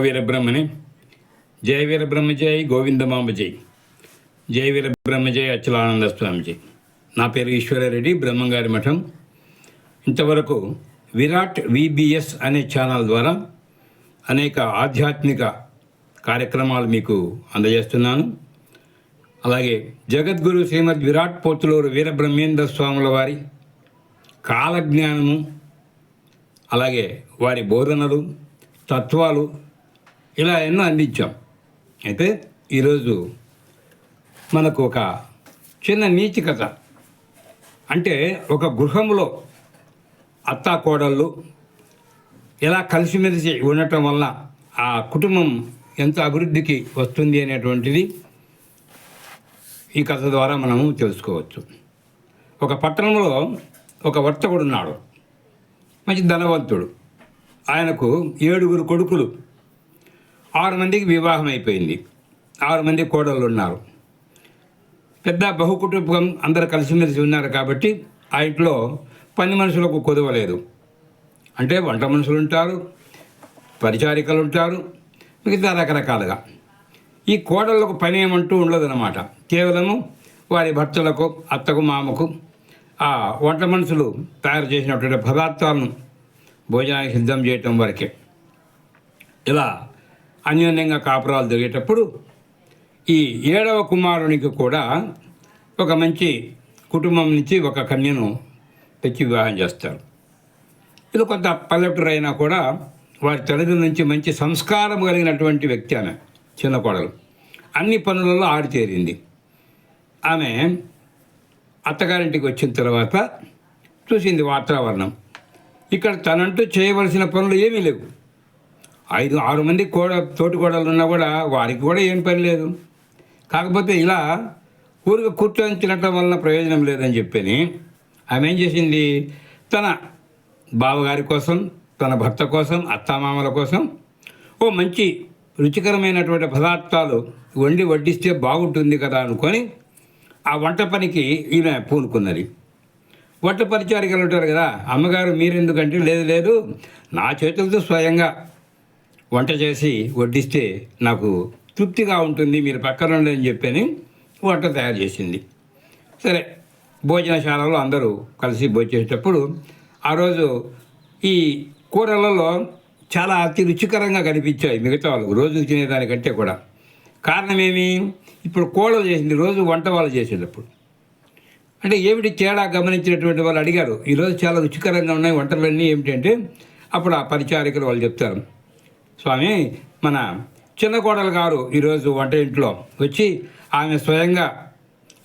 వీరబ్రహ్మని. జయ వీరబ్రహ్మ జయ గోవిందమాంబ జై. జయ వీరబ్రహ్మ జయ అచలానంద స్వామి జై. నా పేరు ఈశ్వరారెడ్డి బ్రహ్మంగారి మఠం. ఇంతవరకు విరాట్ విబిఎస్ అనే ఛానల్ ద్వారా అనేక ఆధ్యాత్మిక కార్యక్రమాలు మీకు అందజేస్తున్నాను. అలాగే జగద్గురు శ్రీమద్ విరాట్ పోతులూరు వీరబ్రహ్మేంద్ర స్వాముల వారి కాలజ్ఞానము అలాగే వారి బోధనలు తత్వాలు ఇలా ఎన్నో అందించాం. అయితే ఈరోజు మనకు ఒక చిన్న నీచి కథ. అంటే ఒక గృహంలో అత్తా కోడళ్ళు ఎలా కలిసిమెలిసి ఉండటం వల్ల ఆ కుటుంబం ఎంత అభివృద్ధికి వస్తుంది అనేటువంటిది ఈ కథ ద్వారా మనము తెలుసుకోవచ్చు. ఒక పట్టణంలో ఒక వర్తకుడు ఉన్నాడు. మంచి ధనవంతుడు. ఆయనకు ఏడుగురు కొడుకులు. ఆరు మందికి వివాహం అయిపోయింది. ఆరు మంది కోడళ్ళు ఉన్నారు. పెద్ద బహుకుటుంబం అందరు కలిసిమెలిసి ఉన్నారు కాబట్టి ఆ ఇంట్లో పని మనుషులకు కుదవలేదు అంటే వంట మనుషులు ఉంటారు పరిచారికలు ఉంటారు మిగతా రకరకాలుగా. ఈ కోడళ్ళకు పని ఏమంటూ ఉండదన్నమాట. కేవలము వారి భర్తలకు అత్తకు మామకు ఆ వంట మనుషులు తయారు చేసినటువంటి పదార్థాలను భోజనానికి సిద్ధం చేయటం వరకే. ఇలా అన్యోన్యంగా కాపురాలు జరిగేటప్పుడు ఈ ఏడవ కుమారునికి కూడా ఒక మంచి కుటుంబం నుంచి ఒక కన్యను తెచ్చి వివాహం చేస్తారు. ఇది కొంత పల్లెటూరు అయినా కూడా వారి తల్లిదండ్రుల నుంచి మంచి సంస్కారం కలిగినటువంటి వ్యక్తి ఆమె చిన్న కోడలు. అన్ని పనులలో ఆడిచేరింది ఆమె అత్తగారింటికి వచ్చిన తర్వాత చూసింది వాతావరణం. ఇక్కడ తనంటూ చేయవలసిన పనులు ఏమీ లేవు. ఐదు ఆరు మంది కోడ తోటి కోడలు ఉన్నా కూడా వారికి కూడా ఏం పని లేదు. కాకపోతే ఇలా ఊరికి కూర్చొని తినటం వలన ప్రయోజనం లేదని చెప్పని ఆమె ఏం చేసింది? తన బావగారి కోసం తన భర్త కోసం అత్తామామల కోసం ఓ మంచి రుచికరమైనటువంటి పదార్థాలు వండి వడ్డిస్తే బాగుంటుంది కదా అనుకొని ఆ వంట పనికి ఈమె పూనుకున్నది. వంట పరిచారికలు ఉంటారు కదా అమ్మగారు మీరెందుకంటే లేదు లేదు నా చేతులతో స్వయంగా వంట చేసి వడ్డిస్తే నాకు తృప్తిగా ఉంటుంది మీరు పక్కన ఉండి అని చెప్పని వంట తయారు చేసింది. సరే భోజనశాలలో అందరూ కలిసి భోజేసేటప్పుడు ఆ రోజు ఈ కూరలలో చాలా అతి రుచికరంగా కనిపించాయి మిగతా వాళ్ళు రోజు తినేదానికంటే కూడా. కారణం ఏమి ఇప్పుడు కోడలు చేసింది రోజు వంట వాళ్ళు చేసేటప్పుడు. అంటే ఏమిటి తేడా గమనించినటువంటి వాళ్ళు అడిగారు. ఈరోజు చాలా రుచికరంగా ఉన్నాయి వంటలన్నీ ఏమిటంటే అప్పుడు ఆ పరిచారికలు వాళ్ళు చెప్తారు. స్వామి మన చిన్న కోడలు గారు ఈరోజు వంట ఇంట్లో వచ్చి ఆమె స్వయంగా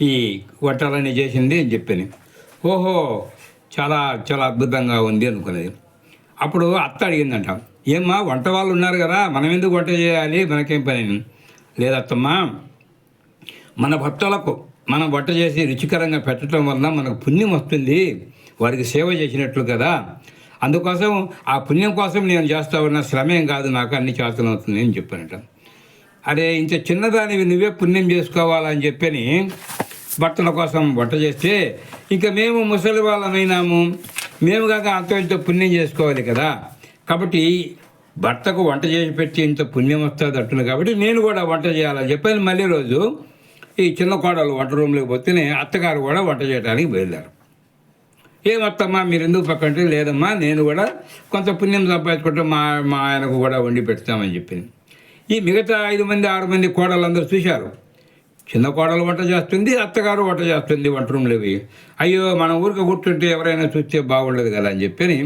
ఈ వంటలన్నీ చేసింది అని చెప్పింది ఓహో చాలా చాలా అద్భుతంగా ఉంది అనుకున్నది. అప్పుడు అత్త అడిగిందంట ఏమ్మా వంట వాళ్ళు ఉన్నారు కదా మనం ఎందుకు వంట చేయాలి? మనకేం పని? లేదత్తమ్మా మన భక్తులకు మనం వంట చేసి రుచికరంగా పెట్టడం వలన మనకు పుణ్యం వస్తుంది. వారికి సేవ చేసినట్లు కదా. అందుకోసం ఆ పుణ్యం కోసం నేను చేస్తా ఉన్న శ్రమేం కాదు నాకు అన్ని చేతనం అవుతుంది అని చెప్పానట. అరే ఇంత చిన్నదానివి నువ్వే పుణ్యం చేసుకోవాలని చెప్పని భర్తల కోసం వంట చేస్తే ఇంకా మేము ముసలి వాళ్ళమైనాము. మేము కాక అంత ఇంత పుణ్యం చేసుకోవాలి కదా. కాబట్టి భర్తకు వంట చేసి పెట్టి ఇంత పుణ్యం వస్తుంది అంటుంది కాబట్టి నేను కూడా వంట చేయాలని చెప్పని. మళ్ళీ రోజు ఈ చిన్న కోడలు వంట రూమ్లోకి పోతేనే అత్తగారు కూడా వంట చేయడానికి బయలుదేరు ఏమత్తమ్మా మీరు ఎందుకు పక్కంటే లేదమ్మా నేను కూడా కొంత పుణ్యం సంపాదించుకుంటే మా మా ఆయనకు కూడా వండి పెడతామని చెప్పింది. ఈ మిగతా ఐదు మంది ఆరు మంది కోడలందరూ చూశారు. చిన్న కోడలు వంట చేస్తుంది అత్తగారు వంట చేస్తుంది వంట రూమ్లో పోయి. అయ్యో మన ఊరికి కూర్చుంటే ఎవరైనా చూస్తే బాగుండదు కదా అని చెప్పని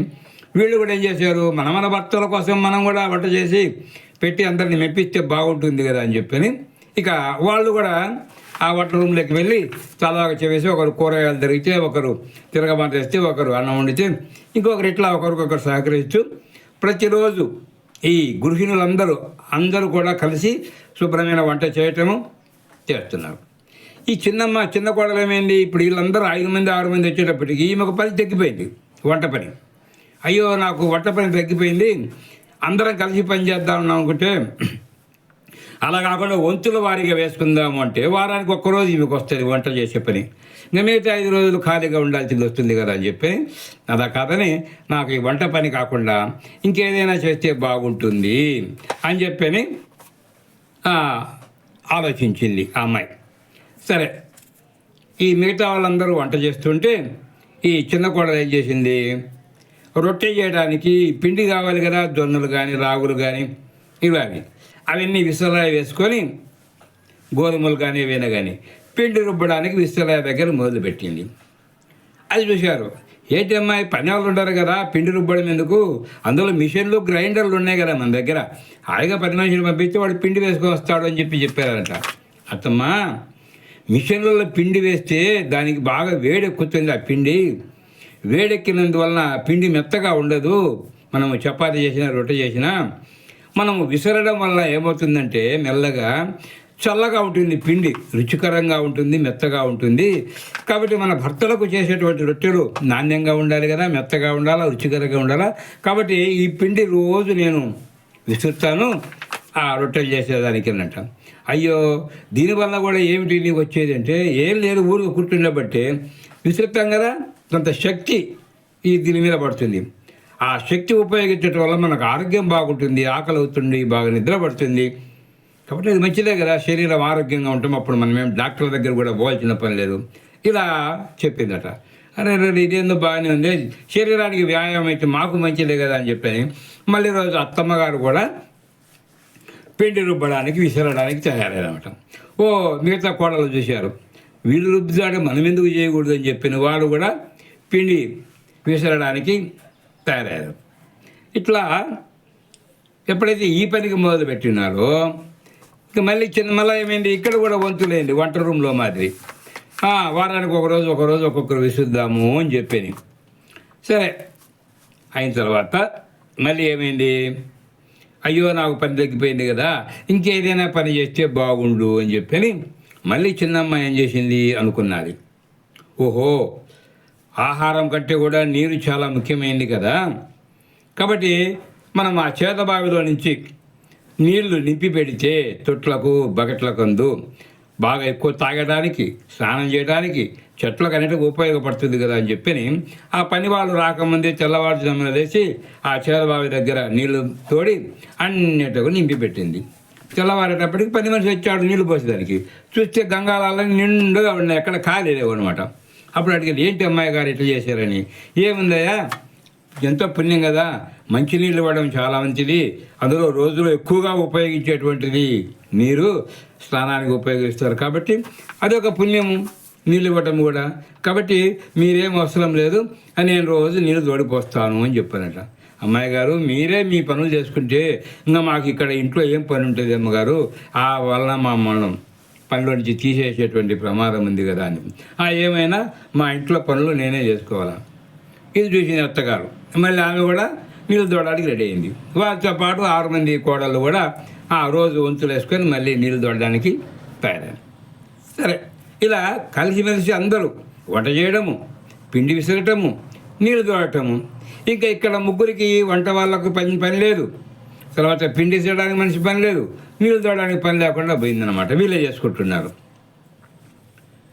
వీళ్ళు కూడా ఏం చేశారు మన మన భర్తల కోసం మనం కూడా వంట చేసి పెట్టి అందరిని మెప్పిస్తే బాగుంటుంది కదా అని చెప్పని ఇక వాళ్ళు కూడా ఆ వంట రూమ్లోకి వెళ్ళి చల్లగా చేసి ఒకరు కూరగాయలు తిరిగితే ఒకరు తిరగబంట వేస్తే ఒకరు అన్నం వండితే ఇంకొకరు ఇట్లా ఒకరికొకరు సహకరించు. ప్రతిరోజు ఈ గృహిణులందరూ అందరూ కూడా కలిసి శుభ్రమైన వంట చేయటము చేస్తున్నారు. ఈ చిన్నమ్మ చిన్న కోడలు ఏమైంది ఇప్పుడు వీళ్ళందరూ ఐదు మంది ఆరు మంది వచ్చేటప్పటికి ఈమెకు పని తగ్గిపోయింది వంట పని. అయ్యో నాకు వంట పని తగ్గిపోయింది. అందరం కలిసి పని చేద్దాం అనుకుంటే అలా కాకుండా వంతుల వారీగా వేసుకుందాము అంటే వారానికి ఒక్కరోజు ఈమెకు వస్తుంది వంట చేసే పని. ఇంకా మిగతా ఐదు రోజులు ఖాళీగా ఉండాల్సింది వస్తుంది కదా అని చెప్పి అలా కాదని నాకు ఈ వంట పని కాకుండా ఇంకేదైనా చేస్తే బాగుంటుంది అని చెప్పని ఆలోచించింది ఆ అమ్మాయి. సరే ఈ మిగతా వాళ్ళందరూ వంట చేస్తుంటే ఈ చిన్న కోడలు ఏం చేసింది? రొట్టె చేయడానికి పిండి కావాలి కదా జొన్నలు కానీ రాగులు కానీ ఇవన్నీ అవన్నీ విశ్వరాయ వేసుకొని గోధుమలు కానీ ఏవైనా కానీ పిండి రుబ్బడానికి విశ్వరాయ దగ్గర మొదలుపెట్టింది. అది చూశారు. ఏంటి పని వాళ్ళు ఉంటారు కదా పిండి రుబ్బడం ఎందుకు? అందులో మిషన్లు గ్రైండర్లు ఉన్నాయి కదా మన దగ్గర. హాయిగా పని మనుషులు పంపిస్తే వాడు పిండి వేసుకొని వస్తాడు అని చెప్పి చెప్పారంట. అత్తమ్మా మిషన్లలో పిండి వేస్తే దానికి బాగా వేడెక్కుతుంది ఆ పిండి. వేడెక్కినందువలన పిండి మెత్తగా ఉండదు. మనము చపాతి చేసినా రొట్టె చేసినా మనం విసరడం వల్ల ఏమవుతుందంటే మెల్లగా చల్లగా ఉంటుంది పిండి రుచికరంగా ఉంటుంది మెత్తగా ఉంటుంది. కాబట్టి మన భర్తలకు చేసేటువంటి రొట్టెలు నాణ్యంగా ఉండాలి కదా మెత్తగా ఉండాలా రుచికరంగా ఉండాలా? కాబట్టి ఈ పిండి రోజు నేను విసురుతాను ఆ రొట్టెలు చేసేదానికి అన్నట్ట అయ్యో దీనివల్ల కూడా ఏమిటి నీకు వచ్చేది అంటే ఏం లేదు ఊరికి కూర్చుండబట్టే విసురుతాం కదా కొంత శక్తి ఈ దీని మీద పడుతుంది. ఆ శక్తి ఉపయోగించడం వల్ల మనకు ఆరోగ్యం బాగుంటుంది ఆకలి అవుతుంది బాగా నిద్ర పడుతుంది. కాబట్టి అది మంచిదే కదా శరీరం ఆరోగ్యంగా ఉంటాం అప్పుడు మనం ఏం దగ్గర కూడా పోవాల్సిన పని లేదు. ఇలా చెప్పిందట. అరే రే ఇదేందో బాగానే ఉంది? శరీరానికి వ్యాయామం అయితే మాకు మంచిదే కదా అని చెప్పని మళ్ళీ రోజు అత్తమ్మ గారు కూడా పిండి రుబ్బడానికి విసరడానికి తయారయ్యారన్నమాట. ఓ మిగతా కోడలు చూశారు. వీళ్ళు రుబ్బుతాడు మనం ఎందుకు చేయకూడదు అని చెప్పిన వాళ్ళు కూడా పిండి విసరడానికి తయారయ్యారు ఇట్లా ఎప్పుడైతే ఈ పనికి మొదలు పెట్టినారో ఇక మళ్ళీ చిన్న మళ్ళీ ఏమైంది? ఇక్కడ కూడా వంతులేండి వంట రూమ్లో మాదిరి. వారానికి ఒక రోజు రోజు ఒక్కొక్కరు విసుద్దాము అని చెప్పాను సరే అయిన తర్వాత మళ్ళీ ఏమైంది? అయ్యో నాకు పని తగ్గిపోయింది కదా ఇంకేదైనా పని చేస్తే బాగుండు అని చెప్పని మళ్ళీ చిన్నమ్మ ఏం చేసింది అనుకున్నది. ఓహో ఆహారం కంటే కూడా నీరు చాలా ముఖ్యమైనది కదా. కాబట్టి మనం ఆ చేత బావిలో నుంచి నీళ్ళు నింపి పెడితే తొట్లకు బకెట్లకందు బాగా ఎక్కువ తాగడానికి స్నానం చేయడానికి చెట్లకు అన్నిటికీ ఉపయోగపడుతుంది కదా అని చెప్పి ఆ పని వాళ్ళు రాకముందే తెల్లవారుజామున లేచి ఆ చేదబావి దగ్గర నీళ్ళు తోడి అన్నిటికు నింపి పెట్టింది. తెల్లవారేటప్పటికి పది మనిషి వచ్చాడు నీళ్ళు పోసేదానికి. చూస్తే గంగాలని నిండుగా ఉన్నాయి. ఎక్కడ ఖాళీ లేవు అనమాట అప్పుడు అడిగారు ఏంటి అమ్మాయి గారు ఇట్లా చేశారని? ఏముందయ్యా ఎంతో పుణ్యం కదా మంచినీళ్ళు ఇవ్వడం చాలా మంచిది అందులో రోజులో ఎక్కువగా ఉపయోగించేటువంటిది. నీరు స్నానానికి ఉపయోగిస్తారు కాబట్టి అదొక పుణ్యము నీళ్ళు ఇవ్వటం కూడా. కాబట్టి మీరేం అవసరం లేదు అని నేను రోజు నీళ్ళు తోడిపోస్తాను అని చెప్పానట. అమ్మాయి గారు మీరే మీ పనులు చేసుకుంటే ఇంకా మాకు ఇక్కడ ఇంట్లో ఏం పని ఉంటుంది అమ్మగారు? ఆ వలన మా మనం పనిలోంచి తీసేసేటువంటి ప్రమాదం ఉంది కదా అని. ఆ ఏమైనా మా ఇంట్లో పనులు నేనే చేసుకోవాలా? ఇది చూసింది అత్తగారు. మళ్ళీ ఆమె కూడా నీళ్ళు దోడడానికి రెడీ అయింది. వారితో పాటు ఆరు మంది కోడళ్ళు కూడా ఆ రోజు వంతులు వేసుకొని మళ్ళీ నీళ్ళు దోడడానికి తయారయ్యారు. సరే ఇలా కలిసిమెలిసి అందరూ వంట చేయడము పిండి విసరటము నీళ్ళు దోడటము ఇంకా ఇక్కడ ముగ్గురికి వంట వాళ్ళకు పని పని లేదు. తర్వాత పిండి చేయడానికి మనిషి పని లేదు. నీళ్ళు తోడడానికి పని లేకుండా పోయిందనమాట వీళ్ళే చేసుకుంటున్నారు.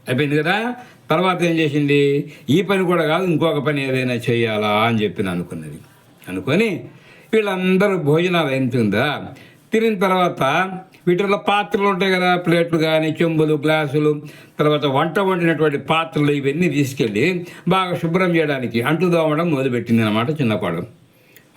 అయిపోయింది కదా? తర్వాత ఏం చేసింది? ఈ పని కూడా కాదు ఇంకొక పని ఏదైనా చేయాలా అని చెప్పి అనుకున్నది. అనుకొని వీళ్ళందరూ భోజనాలు అయితుందా తిరిగిన తర్వాత వీటిలో పాత్రలు ఉంటాయి కదా ప్లేట్లు కానీ చెంబులు గ్లాసులు తర్వాత వంట వండినటువంటి పాత్రలు ఇవన్నీ తీసుకెళ్ళి బాగా శుభ్రం చేయడానికి అంటు దోమడం మొదలుపెట్టింది అనమాట చిన్నపాడు.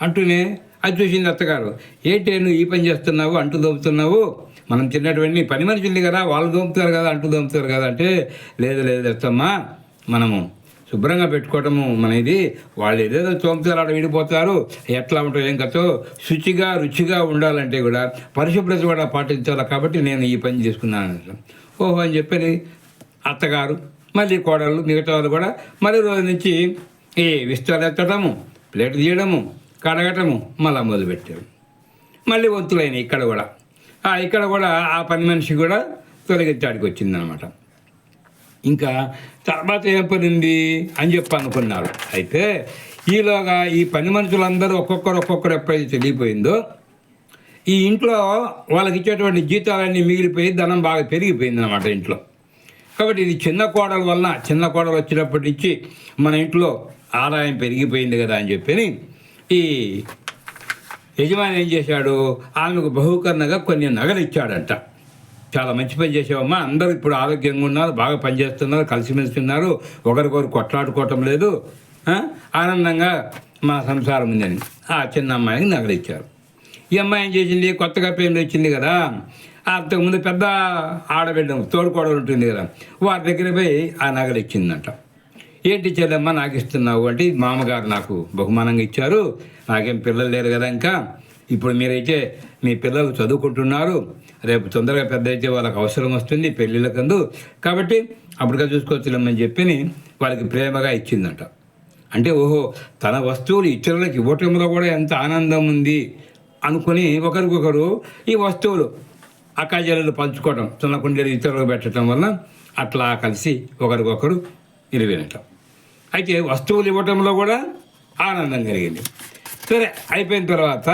అంటూనే అది చూసింది అత్తగారు. ఏంటి నువ్వు ఈ పని చేస్తున్నావు? అంటు దోపుతున్నావు? మనం తిన్నటువంటి పని మనుషులు కదా వాళ్ళు దోపుతారు కదా అంటు దోపుతారు కదా అంటే లేదు లేదు అత్తమ్మా మనము శుభ్రంగా పెట్టుకోవటము మన ఇది వాళ్ళు ఏదేదో తోముతారు ఆడ విడిపోతారు. ఎట్లా ఉంటారు ఏం కథో శుచిగా రుచిగా ఉండాలంటే కూడా పరిశుభ్రత కూడా పాటించాలి కాబట్టి నేను ఈ పని చేసుకున్నాను. ఓహో అని చెప్పని అత్తగారు మళ్ళీ కోడళ్ళు మిగతా వాళ్ళు కూడా మళ్ళీ రోజు నుంచి ఈ విస్తరాలు ఎత్తడము ప్లేట్ తీయడము కడగటము మళ్ళా మొదలుపెట్టారు. మళ్ళీ వంతులైన ఇక్కడ కూడా. ఇక్కడ కూడా ఆ పని మనిషి కూడా తొలగించాడికి వచ్చిందనమాట. ఇంకా తర్వాత ఏం పడింది అని చెప్పి అనుకున్నారు. అయితే ఈలోగా ఈ పని మనుషులందరూ ఒక్కొక్కరు ఒక్కొక్కరు ఎప్పుడైతే తెలియపోయిందో ఈ ఇంట్లో వాళ్ళకి ఇచ్చేటువంటి జీతాలన్నీ మిగిలిపోయి ధనం బాగా పెరిగిపోయింది అనమాట ఇంట్లో. కాబట్టి ఇది చిన్న కోడల వలన చిన్న కోడలు వచ్చినప్పటి నుంచి మన ఇంట్లో ఆదాయం పెరిగిపోయింది కదా అని చెప్పి ఈ యజమాని ఏం చేశాడు? ఆమెకు బహుకరణగా కొన్ని నగలు ఇచ్చాడంట. చాలా మంచి పని చేసావమ్మా. అందరూ ఇప్పుడు ఆరోగ్యంగా ఉన్నారు బాగా పనిచేస్తున్నారు కలిసిమెలిసి ఉన్నారు. ఒకరికొకరు కొట్లాడుకోవటం లేదు. ఆనందంగా మా సంసారం ఉందని ఆ చిన్న అమ్మాయికి నగలు ఇచ్చారు. ఈ అమ్మాయి ఏం చేసింది? కొత్తగా పెళ్ళి వచ్చింది కదా. అంతకుముందు పెద్ద ఆడబిడ్డ తోడుకోడలు ఉంటుంది కదా. వారి దగ్గర పోయి ఆ నగలు ఇచ్చిందంట. ఏంటి చెల్లెమ్మ నాకు ఇస్తున్నావు? అంటే మామగారు నాకు బహుమానంగా ఇచ్చారు. నాకేం పిల్లలు లేరు కదా ఇంకా. ఇప్పుడు మీరైతే మీ పిల్లలు చదువుకుంటున్నారు. రేపు తొందరగా పెద్ద అయితే వాళ్ళకి అవసరం వస్తుంది పెళ్ళిళ్ళకందు కాబట్టి అప్పటికే చూసుకోవచ్చులేమని చెప్పి వాళ్ళకి ప్రేమగా ఇచ్చిందంట. అంటే ఓహో తన వస్తువులు ఇతరులకు ఇవ్వటంలో కూడా ఎంత ఆనందం ఉంది అనుకుని ఒకరికొకరు ఈ వస్తువులు అక్కాజల్లు పంచుకోవటం చిన్న కుండీలు ఇతరులకు పెట్టడం వల్ల అట్లా కలిసి ఒకరికొకరు ఇరివినటం అయితే వస్తువులు ఇవ్వటంలో కూడా ఆనందం కలిగింది. సరే అయిపోయిన తర్వాత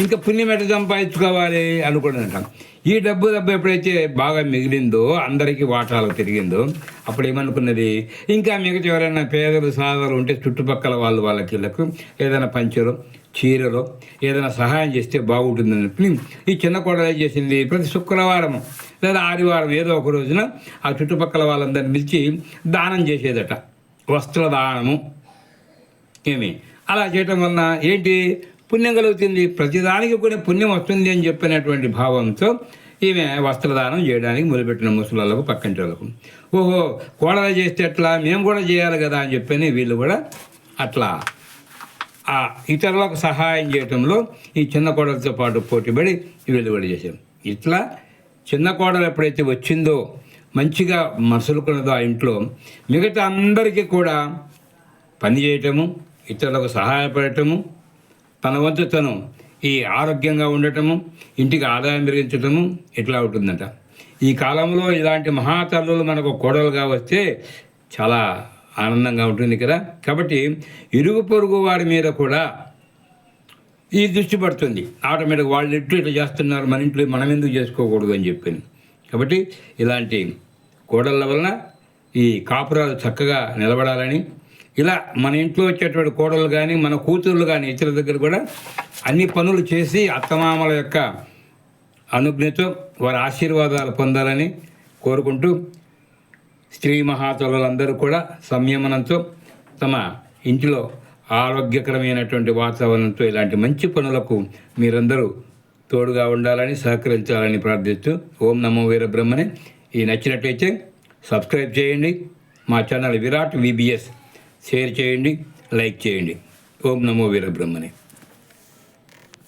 ఇంకా పుణ్యం సంపాదించుకోవాలి అనుకున్నాం ఈ డబ్బు డబ్బు ఎప్పుడైతే బాగా మిగిలిందో అందరికీ వాటాలు తిరిగిందో అప్పుడు ఏమనుకున్నది? ఇంకా మిగతా ఎవరైనా పేదలు సాదలు ఉంటే చుట్టుపక్కల వాళ్ళు వాళ్ళకి వీళ్ళకు ఏదైనా పంచరు చీరలో ఏదైనా సహాయం చేస్తే బాగుంటుందని ఈ చిన్న కోడలు చేసింది? ప్రతి శుక్రవారం లేదా ఆదివారం ఏదో ఒక రోజున ఆ చుట్టుపక్కల వాళ్ళందరిని పిలిచి దానం చేసేదట. వస్త్రదానము. ఏమి? అలా చేయటం వలన ఏంటి? పుణ్యం కలుగుతుంది. ప్రతిదానికి కూడా పుణ్యం వస్తుంది అని చెప్పినటువంటి భావంతో ఈమె వస్త్రదానం చేయడానికి మొదలుపెట్టిన ముసలాళ్ళకు పక్కంటోళ్ళకు. ఓహో కోడలు చేస్తే ఎట్లా? మేము కూడా చేయాలి కదా అని చెప్పని వీళ్ళు కూడా అట్లా. ఆ ఇతరులకు సహాయం చేయటంలో ఈ చిన్న కోడలతో పాటు పోటీపడి వీళ్ళు కూడా చేశారు. ఇట్లా చిన్న కోడలు ఎప్పుడైతే వచ్చిందో మంచిగా మసులుకున్నదో ఆ ఇంట్లో మిగతా అందరికీ కూడా పని చేయటము ఇతరులకు సహాయపడటము తన వంతు తను ఈ ఆరోగ్యంగా ఉండటము ఇంటికి ఆదాయం పెరిగించటము ఇట్లా ఉంటుందట. ఈ కాలంలో ఇలాంటి మహాతల్లులు మనకు కోడలుగా వస్తే చాలా ఆనందంగా ఉంటుంది కదా. కాబట్టి ఇరుగు పొరుగు వారి మీద కూడా ఈ దృష్టి పడుతుంది. ఆటోమేటిక్ వాళ్ళు ఇట్లు ఇట్లా చేస్తున్నారు మన ఇంట్లో మనం ఎందుకు చేసుకోకూడదు అని చెప్పింది కాబట్టి ఇలాంటి కోడళ్ళ వలన ఈ కాపురాలు చక్కగా నిలబడాలని ఇలా మన ఇంట్లో వచ్చేటువంటి కోడలు కానీ మన కూతుర్లు కానీ ఇతరుల దగ్గర కూడా అన్ని పనులు చేసి అత్తమామల యొక్క అనుజ్ఞతో వారి ఆశీర్వాదాలు పొందాలని కోరుకుంటూ స్త్రీ మహాతలులందరూ కూడా సంయమనంతో తమ ఇంటిలో ఆరోగ్యకరమైనటువంటి వాతావరణంతో ఇలాంటి మంచి పనులకు మీరందరూ తోడుగా ఉండాలని సహకరించాలని ప్రార్థిస్తూ ఓం నమో వీరబ్రహ్మనే. ఈ నచ్చినట్లయితే సబ్స్క్రైబ్ చేయండి. మా ఛానల్ విరాట్ విబిఎస్. షేర్ చేయండి లైక్ చేయండి. ఓం నమో వీరబ్రహ్మనే.